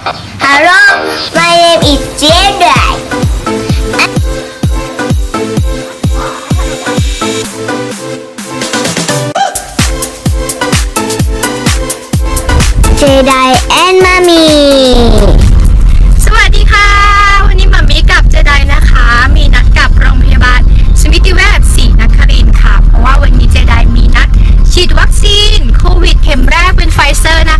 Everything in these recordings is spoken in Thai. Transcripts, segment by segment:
Hello, my name is Jedi. Jedi and Mommy. สวัสดีค่ะ วันนี้มามีกับเจไดนะคะ มีนัดกับโรงพยาบาลสมิติเวชศรีนครินทร์ค่ะ เพราะว่าวันนี้เจไดมีนัดฉีดวัคซีนโควิดเข็มแรกเป็นไฟเซอร์นะ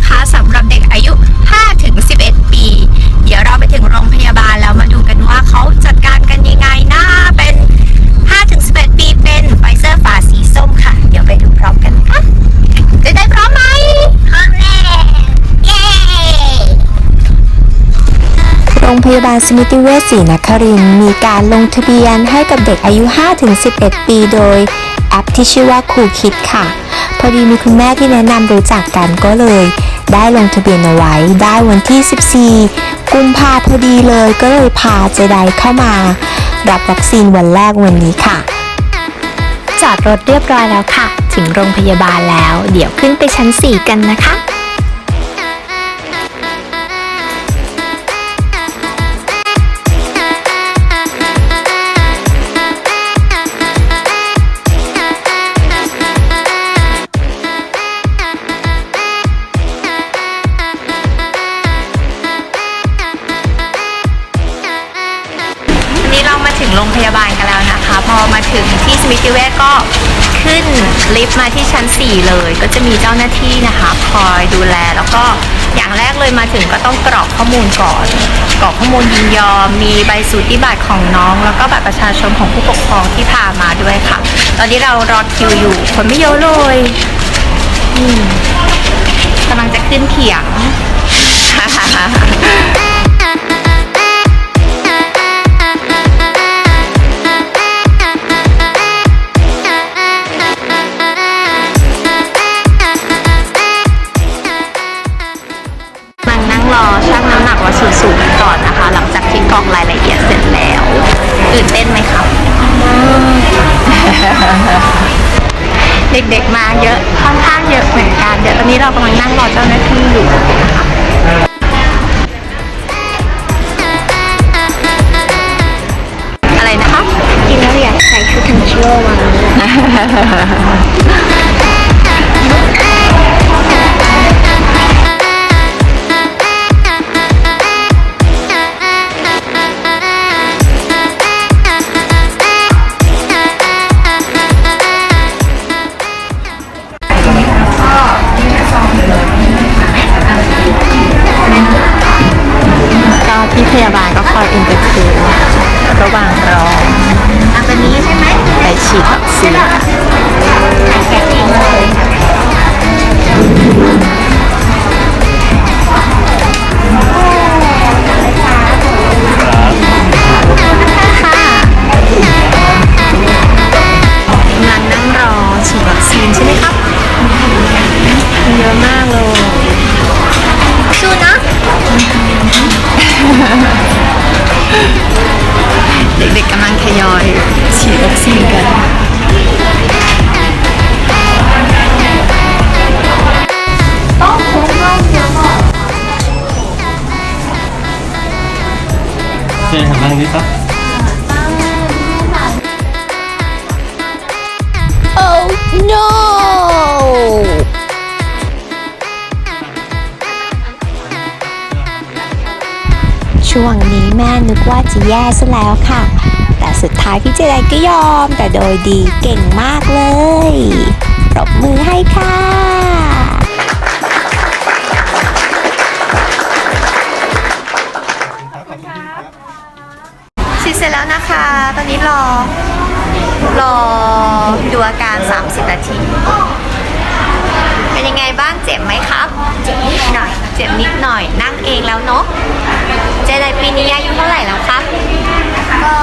คะาบาลสมิติเวชศรีนครินมีการลงทะเบียนให้กับเด็กอายุ 5-11 ปีโดยแอปที่ชื่อว่าครูคิดค่ะ พอดีมีคุณแม่ที่แนะนำรู้จักกันก็เลย ได้ลงทะเบียนเอาไว้ได้วันที่ 14 กุมภาพอดีเลยก็เลยพาเจไดเข้ามา รับวัคซีนวันแรกวันนี้ค่ะ จอดรถเรียบร้อยแล้วค่ะ ถึงโรงพยาบาลแล้ว เดี๋ยวขึ้นไปชั้น 4 กันนะคะ ถึงที่สมิติเวชก็ขึ้นลิฟต์มาที่ชั้น 4 เลย ก็จะมีเจ้าหน้าที่นะคะ คอยดูแลแล้วก็อย่างแรกเลยมาถึงก็ต้องกรอกข้อมูลก่อนกรอกข้อมูลยินยอม มีใบสูติบัตรของน้อง แล้วก็บัตรประชาชนของผู้ปกครองที่พามาด้วยค่ะ ตอนนี้เรารอคิวอยู่ คนไม่เยอะเลยกำลังจะขึ้นเขียง เด็กๆมาเยอะค่อนข้างเยอะเหมือนกัน เดี๋ยวตอนนี้เรากำลังนั่งรอเจ้าหน้าที่อยู่ เชิญหันหลังนี้ครับ Oh no ช่วงนี้แม่นึกว่าจะแย่ซะแล้วค่ะ แต่สุดท้ายพี่เจไดก็ยอมแต่โดยดีเก่งมากเลย ปรบมือให้ค่ะ สร็จแล้วนะคะ ตอนนี้รอ รอดูอาการ 30 นาที เป็นยังไงบ้างเจ็บไหมครับ เจ็บนิดหน่อย เจ็บนิดหน่อย นั่งเองแล้วเนาะ เจไดปีนี้อายุเท่าไหร่แล้วครับ ก็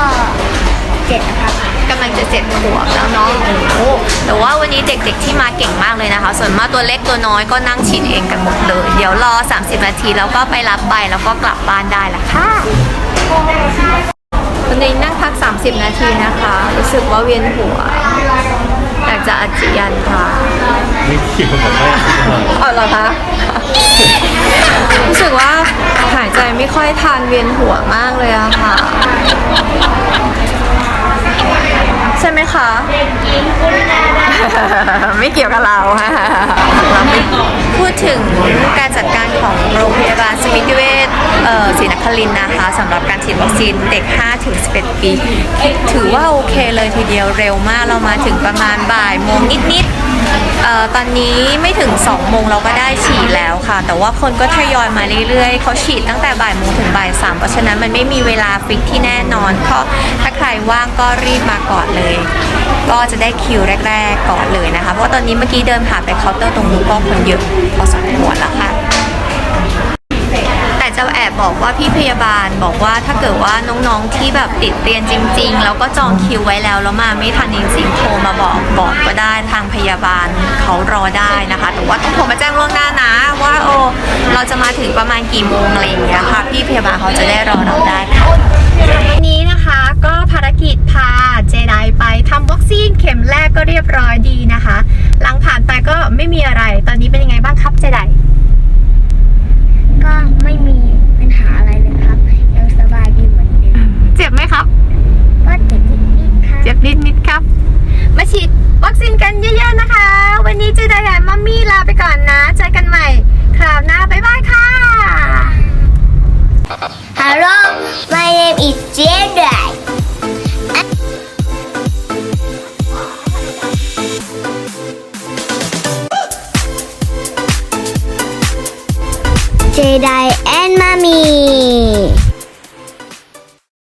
เจ็ดนะครับกำลังจะเจ็ดขวบแล้วเนาะโอ้โหแต่ว่าวันนี้เด็กๆที่มาเก่งมากเลยนะคะ ส่วนมากตัวเล็กตัวน้อยก็นั่งฉีดเองกันหมดเลย เดี๋ยวรอ 30 นาทีแล้วก็ไปรับใบแล้วก็กลับบ้านได้ละค่ะ วันนี้นั่งพัก 30 นาทีนะคะ รู้สึกว่าเวียนหัว อยากจะอาเจียนค่ะไม่เกี่ยวกับแม่เอาเหรอคะ รู้สึกว่าหายใจค่อยทานเวียนหัวมากเลยอะค่ะ ใช่ไหมคะ ไม่เกี่ยวกับเราเราไม่พูดถึงการจัดการของโรงพยาบาลสมิติเวช เอ่อศรีนครินทร์นะคะสำหรับการฉีดวัคซีนเด็ก 5-11 ปี ถือว่าโอเคเลยทีเดียวเร็วมากเรามาถึงประมาณบ่ายโมงนิดๆเอ่อตอนนี้ไม่ถึง 2 โมงเราก็ได้ฉีดแล้วค่ะ แต่ว่าคนก็ทยอยมาเรื่อยๆ เขาฉีดตั้งแต่บ่ายโมงถึงบ่ายสามเพราะฉะนั้นมันไม่มีเวลาฟิกที่แน่นอนก็ถ้าใครว่างก็รีบมาก่อนเลย ก็จะได้คิวแรก ๆ ก่อนเลยนะคะ เพราะว่าตอนนี้เมื่อกี้เดินผ่านไปเคาน์เตอร์ตรงนู้นก็คนเยอะพอสมควรแล้วค่ะ จะแอบบอกว่าพี่พยาบาลบอกว่าถ้าเกิดว่าน้องๆที่แบบติดเรียนจริง ๆ แล้วก็จองคิวไว้แล้วแล้วมาไม่ทันจริงๆโทรมาบอกบอกก็ได้ทางพยาบาลเขารอได้นะคะ แต่ว่าต้องโทรมาแจ้งล่วงหน้านะ ว่าโอ้เราจะมาถึงประมาณกี่โมงอะไรอย่างเงี้ยค่ะพี่พยาบาลเขาจะได้รอเราได้วันนี้นะคะก็ภารกิจพาเจไดไปทำวัคซีนเข็มแรกก็เรียบร้อยดีนะคะ หลังผ่านไปก็ไม่มีอะไร ตอนนี้เป็นยังไงบ้างครับเจได ก็ไม่มีปัญหาอะไรเลยครับ ยังสบายดีเหมือนเดิม เจ็บไหมครับ ก็เจ็บนิดๆครับ เจ็บนิดนิดๆครับ มาฉีดวัค ซีนกันเยอะๆนะคะ วันนี้เจไดกับมัมมี่ลาไปก่อนนะ เจอกันใหม่คราวหน้า บ๊ายบายค่ะ Hello my name is Jedi Jedi and Mommy